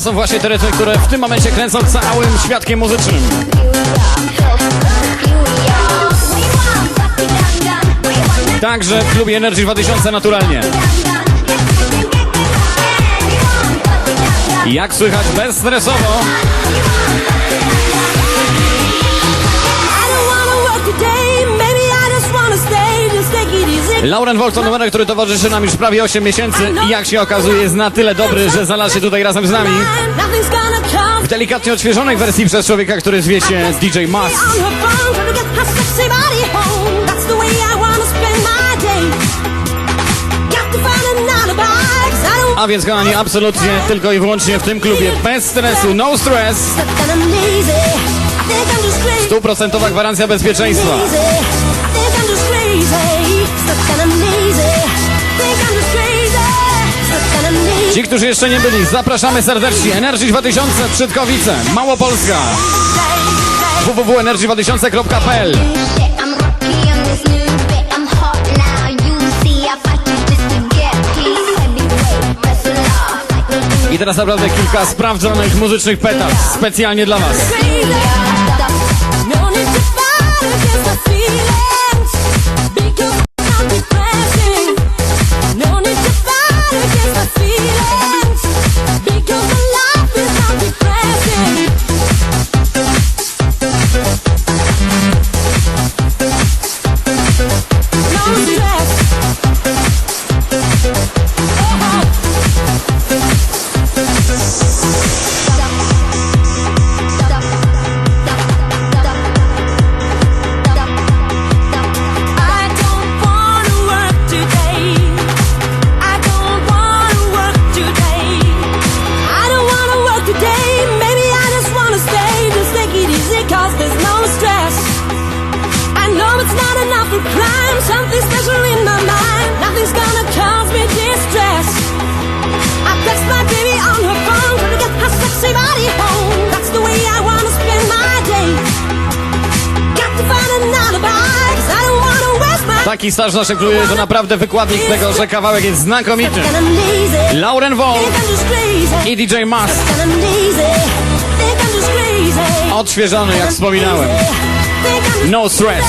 są właśnie te rytmy, które w tym momencie kręcą całym świadkiem muzycznym. Także w klubie Energy 2000 naturalnie. Jak słychać bezstresowo? Lauren to numer, który towarzyszy nam już prawie 8 miesięcy i jak się okazuje jest na tyle dobry, że znalazł się tutaj razem z nami w delikatnie odświeżonej wersji przez człowieka, który zwie się DJ Mas. A więc kochani, absolutnie tylko i wyłącznie w tym klubie bez stresu, no stress, stuprocentowa gwarancja bezpieczeństwa. Ci, którzy jeszcze nie byli, zapraszamy serdecznie. Energy 2000 Trzytkowice, Małopolska. www.energy2000.pl I'm rocky on this new bit. I'm hot now. You see, I fight you just to get peace. Heavyweight wrestler, fight no do I teraz naprawdę kilka sprawdzonych muzycznych petard specjalnie dla Was. Climb. Something special in my mind. Nothing's gonna cause me distress. I text my baby on her phone, trying to get her sexy body home. That's the way I wanna spend my day. Got to find an alibi, 'cause I don't wanna waste my Taki staż naszym klubie to naprawdę wykładnik tego, że kawałek jest znakomity. And I'm lazy. Lauren Volt Think I'm just crazy. i DJ Mas. And I'm lazy. Think I'm just crazy. Odświeżony, jak wspominałem. No threats.